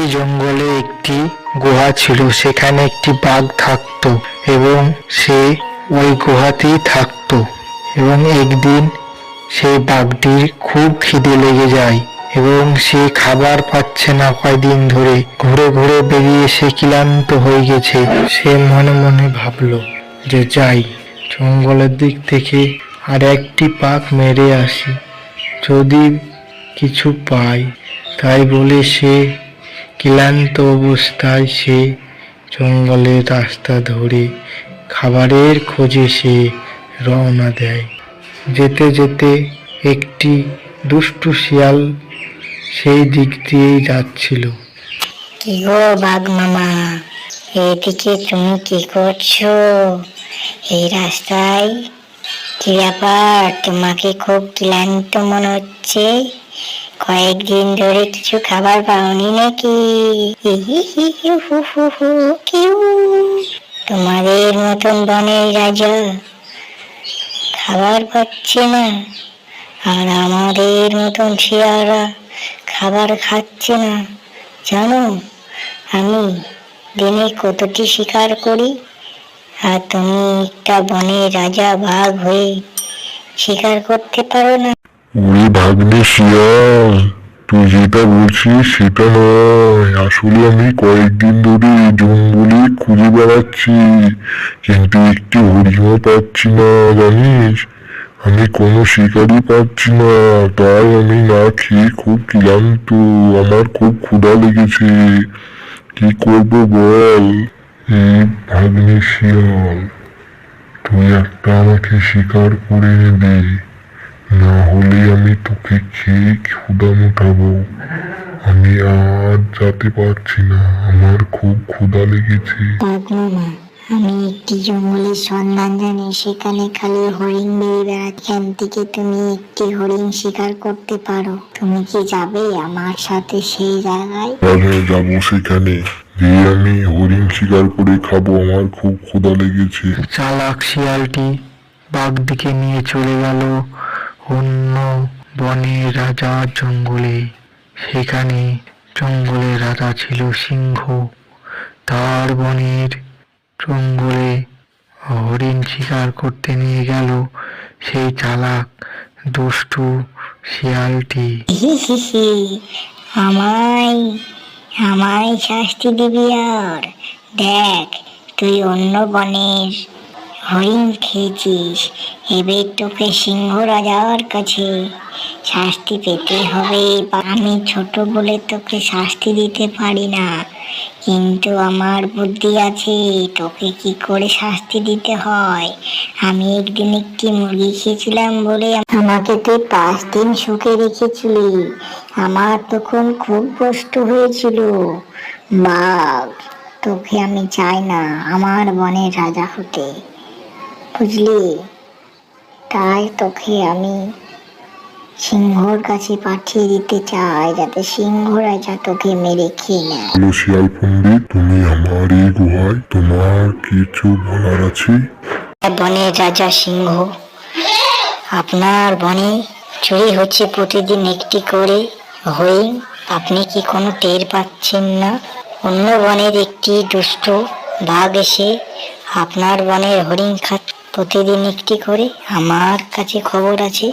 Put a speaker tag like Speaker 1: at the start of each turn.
Speaker 1: পাশেই জঙ্গলে একটি গুহা ছিল, সেখানে একটি বাঘ থাকতো এবং সে ওই গুহাতেই থাকতো এবং একদিন সেই বাঘটির খুব খিদে লেগে যায় এবং সে খাবার পাচ্ছে না কয়দিন ধরে। ঘুরে ঘুরে বেরিয়ে সে ক্লান্ত হয়ে গেছে। সে মনে মনে ভাবলো যে যাই, জঙ্গলের দিক থেকে আর একটি পাক মেরে আসি। যদি কিছু পাই, তাই বলে সে ক্লান্ত অবস্থায় সে জঙ্গলের রাস্তা ধরে খাবারের খোঁজে সে রওনা দেয়। যেতে যেতে একটি দুষ্টু শিয়াল সেই দিক দিয়েই যাচ্ছিল।
Speaker 2: কি গো বাঘ মামা, এদিকে তুমি কি করছ? এই রাস্তায় কি ব্যাপার? তোমাকে খুব ক্লান্ত মনে হচ্ছে? কয়েকদিন ধরে কিছু খাবার পাওনি নাকি? কিউ। তোমাদের মতন বনের রাজা খাবার পাচ্ছে না, আর আমাদের মতন শিয়ারা খাবার খাচ্ছে না। জানো, আমি দিনে কতটি শিকার করি, আর তুমি একটা বনের রাজা বাঘ হয়ে শিকার করতে পারো না।
Speaker 3: ওরে ভাগ্নে শিয়াল। তুই যেটা বলছিস সেটা নয়। আসলে আমি কয়েকদিন ধরে এই জঙ্গলে খুঁজে বেড়াচ্ছি, কিন্তু একটি হরিণও পাচ্ছি না, জানিস? আমি কোনো শিকারই পাচ্ছি না, তাই আমি না খেয়ে খুব ক্লান্ত। আমার খুব ক্ষুধা লেগেছে। কি করব বল? এই ভাগ্নে শিয়াল, তুই একটা আমাকে শিকার করে দে। না হলে আমি তোকে খেয়ে ক্ষুধা মোটাবো আমি আর যেতে পারছি না। আমার খুব ক্ষুধা লেগেছে।
Speaker 2: বাঘ মামা আমি একটি জঙ্গলের সন্ধান জানি সেখানে খালি হরিণ বেড়াচ্ছে। এখান থেকে তুমি একটি হরিণ শিকার করতে পারো। তুমি কি যাবে আমার সাথে সেই জায়গায়?
Speaker 3: যাব সেখানে। গিয়ে আমি হরিণ শিকার করে খাব আমার খুব ক্ষুধা লেগেছে।
Speaker 1: চালাক শিয়ালটি বাঘদিকে নিয়ে চলে গেল। অন্য বনের রাজার জঙ্গলে। সেখানে জঙ্গলের রাজা ছিল সিংহ। তার বনের জঙ্গলে হরিণ শিকার করতে নিয়ে গেল সেই চালাক দুষ্টু শিয়ালটি।
Speaker 2: আমায় আমায় শাস্তি দিবি আর। দেখ, তুই অন্য বনের হরিণ খেয়েছিস? এবার তোকে সিংহ রাজার কাছে শাস্তি পেতে হবে। আমি ছোট বলে তোকে শাস্তি দিতে পারি না। কিন্তু আমার বুদ্ধি আছে, তোকে কি করে শাস্তি দিতে হয়? আমি একদিন একটি মুরগি খেয়েছিলাম বলে আমাকে তুই পাঁচ দিন সুখে রেখেছিলি। আমার তখন খুব কষ্ট হয়েছিল। বাঘ, তোকে আমি চাই না, আমার বনের রাজা হতে। বুঝলি? তাই তোকে আমি সিংহর কাছে পাঠিয়ে দিতে চাই যাতে সিংহ রাজা তোকে মেরে খেয়ে নেয়।
Speaker 3: হ্যালো শিয়াল পণ্ডিত তুমি আমার এই গুহায় তোমার কিছু বলার আছে?
Speaker 2: বনের রাজা সিংহ আপনার বনে চুরি হচ্ছে প্রতিদিন একটি করে হরিণ আপনি কি কোনো টের পাচ্ছেন না? অন্য বনের একটি দুষ্ট বাঘ এসে আপনার বনের হরিণ খা প্রতিদিন একটি করে আমার কাছে খবর আছে।